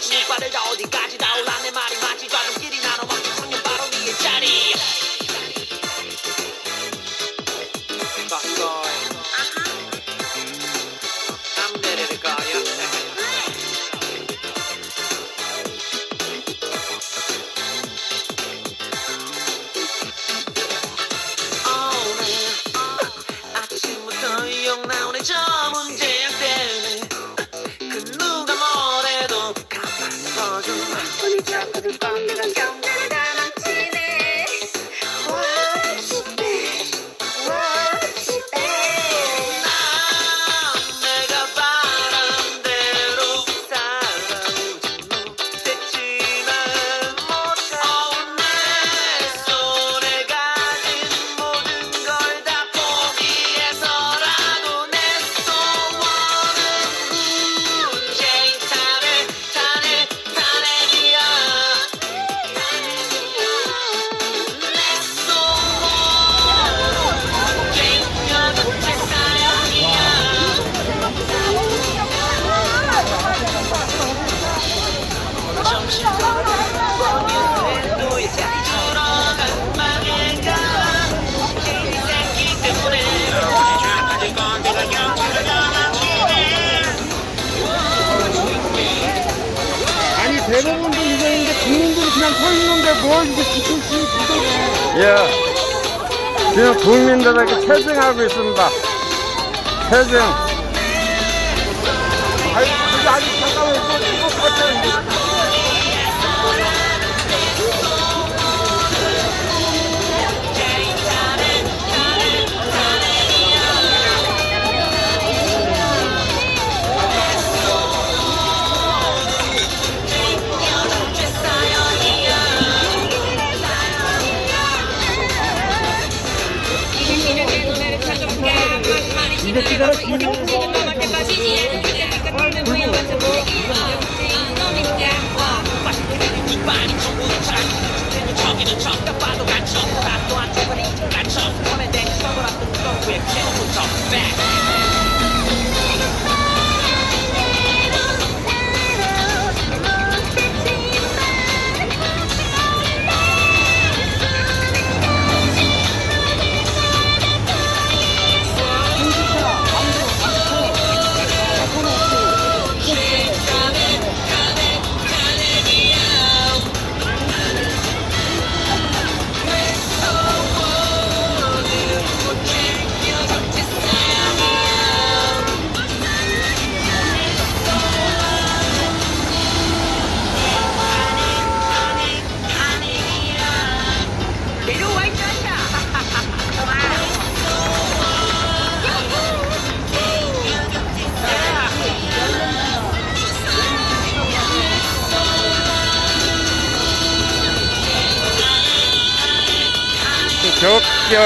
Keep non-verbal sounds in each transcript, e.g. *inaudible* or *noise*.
지 빠르다 어디까지 나 도와주고 예. 지금 국민들에게 태생하고 있습니다. 태생.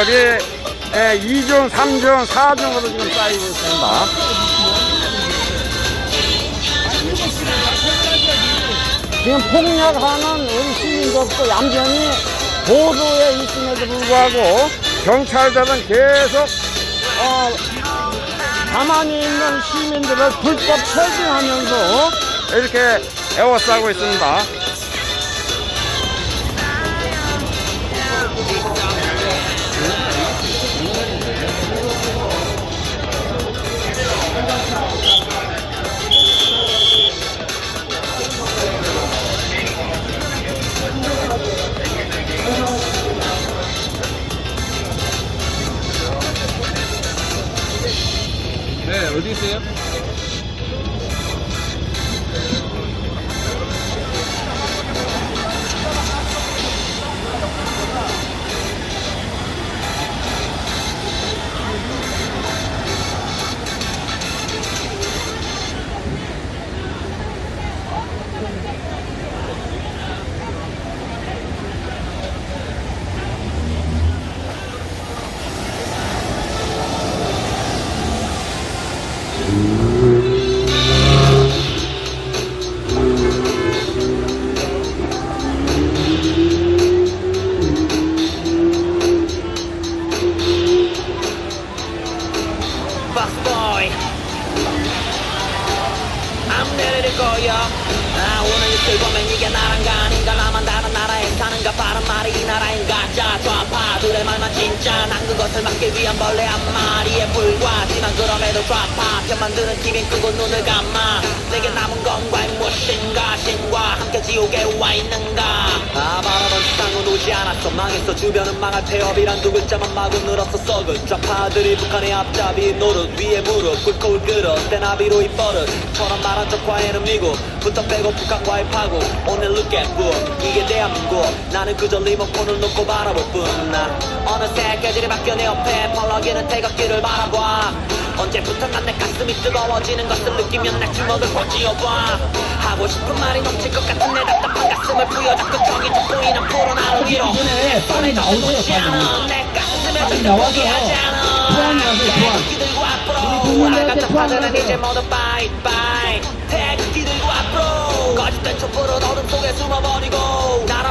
시설이 예, 2종, 3종, 4종으로 지금 쌓이고 있습니다. 지금 폭력하는 우리 시민들도 얌전히 보도에 있음에도 불구하고 경찰들은 계속 어, 가만히 있는 시민들을 불법 체증하면서 이렇게 애워싸고 있습니다. 그거면 이게 나랑가 아닌가? 나만 다른 네가 바른 말이 이 나라엔 가짜. 좌파들의 말만 진짜. 난 그것을 막기 위한 벌레 한 마리에 불과하지만 그럼에도 좌파. 편 만 드는 팀이 끄고 눈을 감아. 내게 남은 건 과연 무엇인가? 신과 함께 지옥에 와 있는가? 아 바라본 세상은 오지 않았어. 망했어. 주변은 망할 폐업이란 두 글자만 마구 늘었어. 썩은 좌파들이 북한의 앞잡이 노릇 위에 무릎 꿇고 끌어. 대나비로 입버릇. 처럼 말한 척 과외는 미국. 부터 빼고 북한과의 파국 오늘 at book 이게 대한민국 나는 그저 리모컨을 놓고 바라볼 뿐나 어느새 계절이 바뀌어 내 옆에 펄럭이는 태극기를 바라봐. 언제부터 난내 가슴이 뜨거워지는 것을 느끼면 내 주먹을 꽉 쥐어봐. 하고 싶은 말이 넘칠 것 같은 내 답답한 가슴을 부여잡고 저기 저 보이는 푸른 위로. 내 손에 젖지 않아 내 가슴에 절대 포기하지 않아. 태극기 들고 앞으로. 알간 척파들은 이제 모두 바이바이 태극기 들고 앞으로. 거짓된 촛불은 어둠 속에 숨어버리고 나라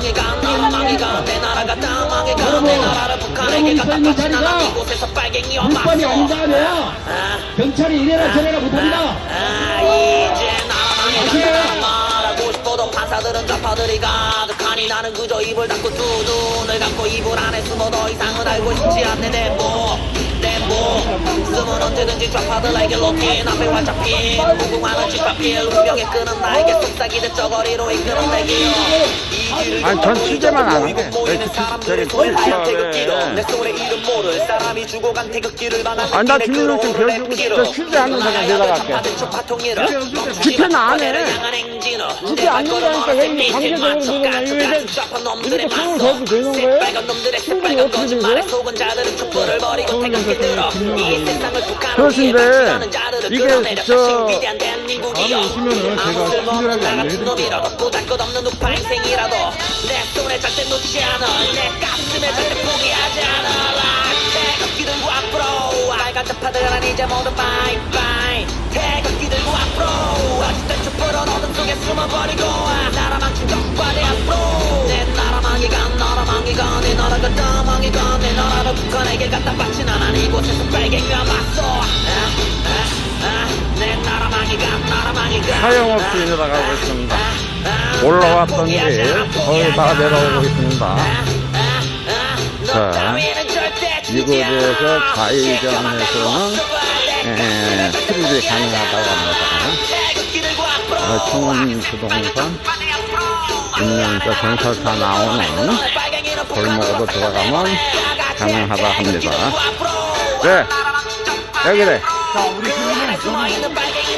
망해가 나라 망해가. 내 나라가 다 망해가 내 나라를 북한에게 갖다 바치나 난 이곳에서 빨갱이와 맞서 국방이 아니잖아요. 아, 경찰이 이래라 저래라 못합니다. 아, 이제 나라 망해가 말하고 싶어도 판사들은 좌파들이 가득하니 나는 그저 입을 닫고 두 눈을 감고 이불 안에 숨어 더 이상은 알고 싶지 않네. 내뭐내뭐 숨은 언제든지 좌파들에게 로틴 앞에 활짝 핀 무궁화는 집합길 운명에 끄는 나에게 속삭이듯 저거리로 이끄는 내 길이 길을 아니, 전 취재만 안 사람들의 저기 취재, 태극기로 왜. 내 손에 이름 모를 사람이 죽어간 태극기를 만난 아니, 나 느낌의 주민을 좀 끓어오르는 배워주고. 진짜 취재하는 사람 내려갈게. 집회는 안 해. 집회 안 한다니까 왜 이렇게 강제적으로 이제 이렇게 손을 걸고 되는 거예요? 신분이 어떻게 되세요? 그렇신데 이게 저 다음에 오시면은 제가 친절하게 안내해드릴게요 내 손에 절대 놓지 않아 내 가슴에 절대 포기하지 않아 태극기 들고 앞으로 빨간 자파들은 이제 모두 바이바이 태극기 들고 앞으로 어쨌든 촛불은 어둠 속에 숨어버리고 나라 망친 적과대 앞으로. 내 나라 망이가 나라 망이가 내 나라가 다 망이가 내 나라를 북한에게 갖다 바치나 난 이곳에서 빨갱이와 맞서 아, 아, 아, 내 나라 망이가 나라 망이가 하염없이 내려가고 있습니다. 올라왔던 길 거의 다 내려오고 있습니다. 자, 이곳에서 좌회전에서는 에, 수리이 가능하다고 합니다. 어, 청원 부동산 저 경찰차 나오는 골목으로 들어가면 가능하다 합니다. 네, 여기래.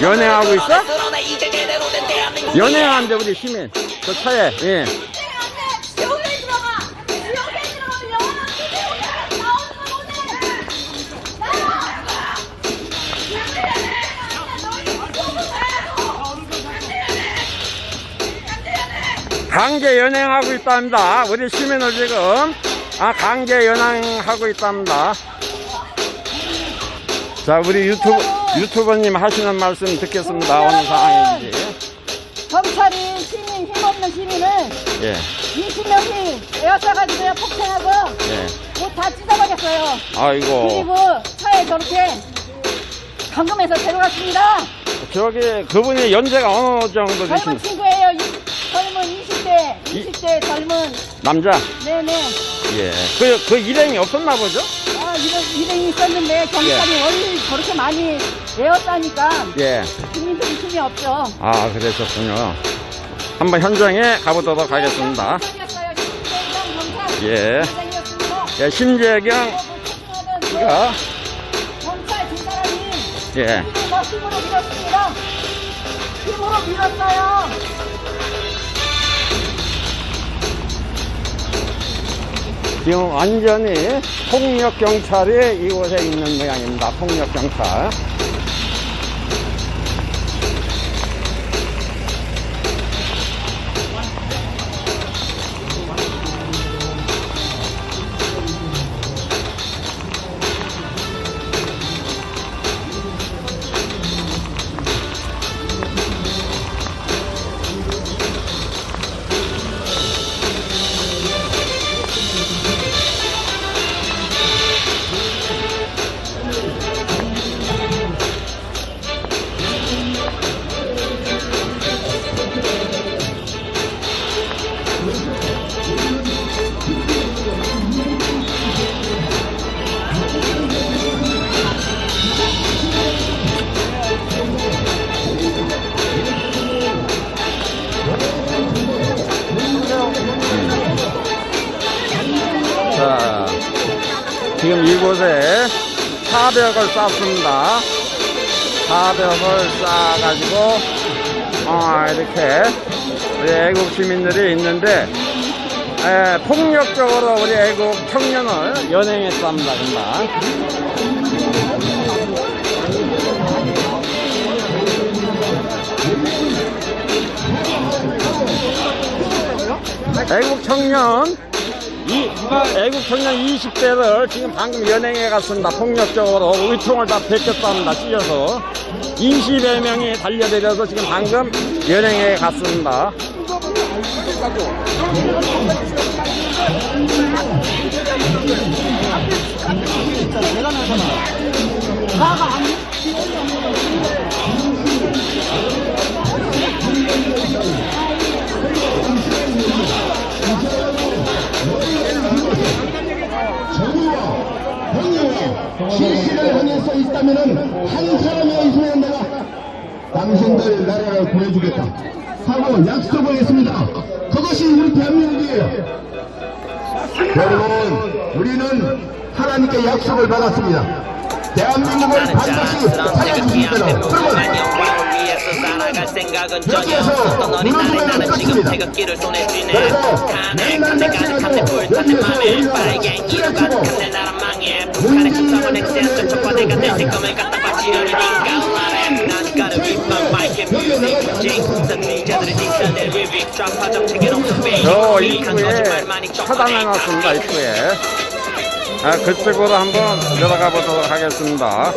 연애하고 있어? 연애하는데 우리 시민 저 차에 예. 지옥에 들어가! 지옥에 들어가! 영원한 나오는 강제 연행하고 있답니다. 우리 시민을 지금 아, 강제 연행하고 있답니다. 자, 우리 유튜브 유튜버님 하시는 말씀 듣겠습니다. 어느 상황인지. 경찰이 시민, 힘없는 시민을 예, 20명이 에어싸가지고 폭행하고 예. 옷다 찢어버렸어요. 아이고, 그리고 차에 저렇게 감금해서 데려갔습니다. 저기 그분이 연세가 어느 정도 젊은 되신 친구예요. 이- 젊은 20대, 20대 젊은. 남자? 네네. 예. 그, 그 일행이 없었나 보죠? 아, 이런 일행이 있었는데 경찰이 원래 저렇게 많이 에어싸니까 예. 국민들이 힘이 없죠. 아, 그러셨군요. 한번 현장에 가보도록 하겠습니다. 예. 예, 심재경, 가, 예. 힘으로 밀었어요. 지금 완전히 폭력 경찰이 이곳에 있는 모양입니다. 폭력 경찰. 쌓습니다. 사벽을 쌓아가지고, 어, 이렇게, 우리 애국 시민들이 있는데, 에, 폭력적으로 우리 애국 청년을 연행했답니다, 금방. 애국 청년, 이, 애국 청년 20대를 지금 방금 연행해 갔습니다. 폭력적으로 의총을 다 베꼈답니다. 찢어서. 20여 명이 달려들여서 지금 방금 연행해 갔습니다. 실시를 향해 서 있다면은 한 손에 내가 당신들 나라를 구해주겠다 하고 약속을 했습니다. 그것이 우리 대한민국이에요. 여러분, 우리는 하나님께 약속을 받았습니다. 대한민국을 반드시 여기에서 무너지면 끝입니다. 그래서 여기에서 우리가 정책엔 없어 저 입구에 차단해놨습니다, 입구에. 아, 그쪽으로 한번 들어가 보도록 하겠습니다.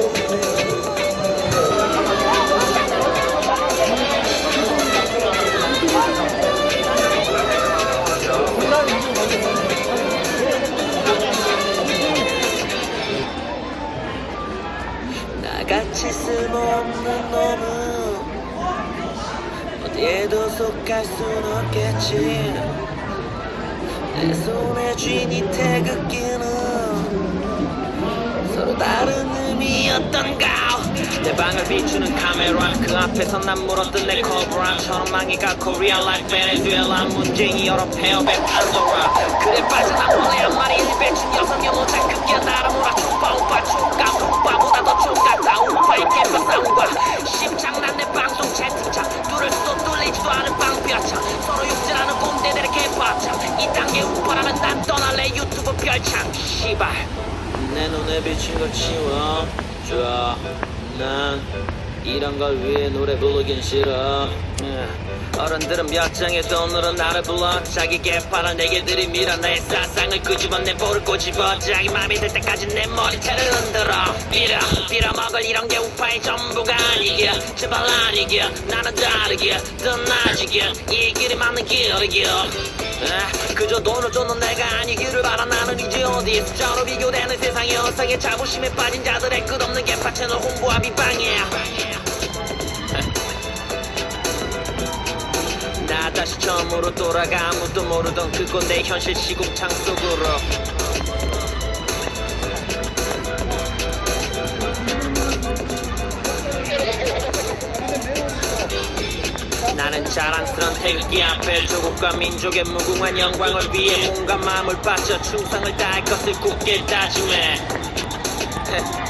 나같이 쓸모없는 놈은 어디에도 속할 순 없겠지 내 손에 태극기는 서로 다른 의미였던가? 내 방을 비추는 카메라 그 앞에서 난 물었던 내 코브라처럼 망이가 코리아 라이프 베네수엘라 문쟁이 여러 폐업의 판도라 그래 빠져나보내 한 마리 일배춘 여섯 영어자 크게 날아몰아 축바 오빠 축가 오빠보다 더 축같다 오빠의 캠퍼 사운과 심장난 내 방송 채팅창. 뚫을 수도 뚫리지도 않은 방뼈창 서로 욕질하는 꼰대들의 개파창 이 단계 우파라면 난 떠날래 유튜브 별창. 시발 내 눈에 비친 걸 치워줘 난 이런 걸 위해 노래 부르긴 싫어. 예. 어른들은 몇 장의 돈으로 나를 불러 자기 개파란 내게들이 밀어 내 사상을 끄집어 내 볼을 꼬집어 자기 맘이 들 때까지 내 머리채를 흔들어. 빌어 빌어먹을 이런 게 우파의 전부가 아니게 제발 아니게 나는 다르게 더 나아지게 이 길이 맞는 길이게 아, 그저 돈을 쫓는 내가 아니기를 바라. 나는 이제 어디에서 저로 비교되는 세상의 어상에 자부심에 빠진 자들의 끝없는 개파 채널 홍보와 비방이야. *laughs* 나 다시 처음으로 돌아가 아무도 모르던 그 꼰대 현실 시국창 속으로 나는 자랑스런 태극기 앞에 조국과 민족의 무궁한 영광을 위해 몸과 마음을 바쳐 충성을 다할 것을 굳게 다짐해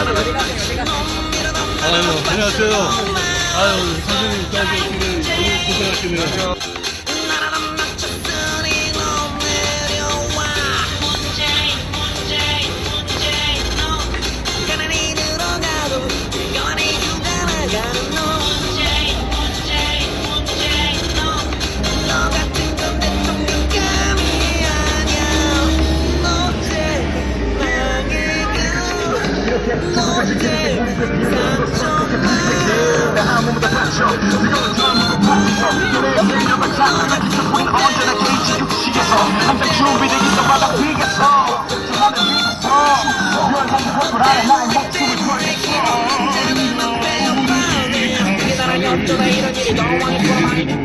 아유, 안녕하세요. 아유, 선생님, 저기, 지금, 오늘 고생하시네요.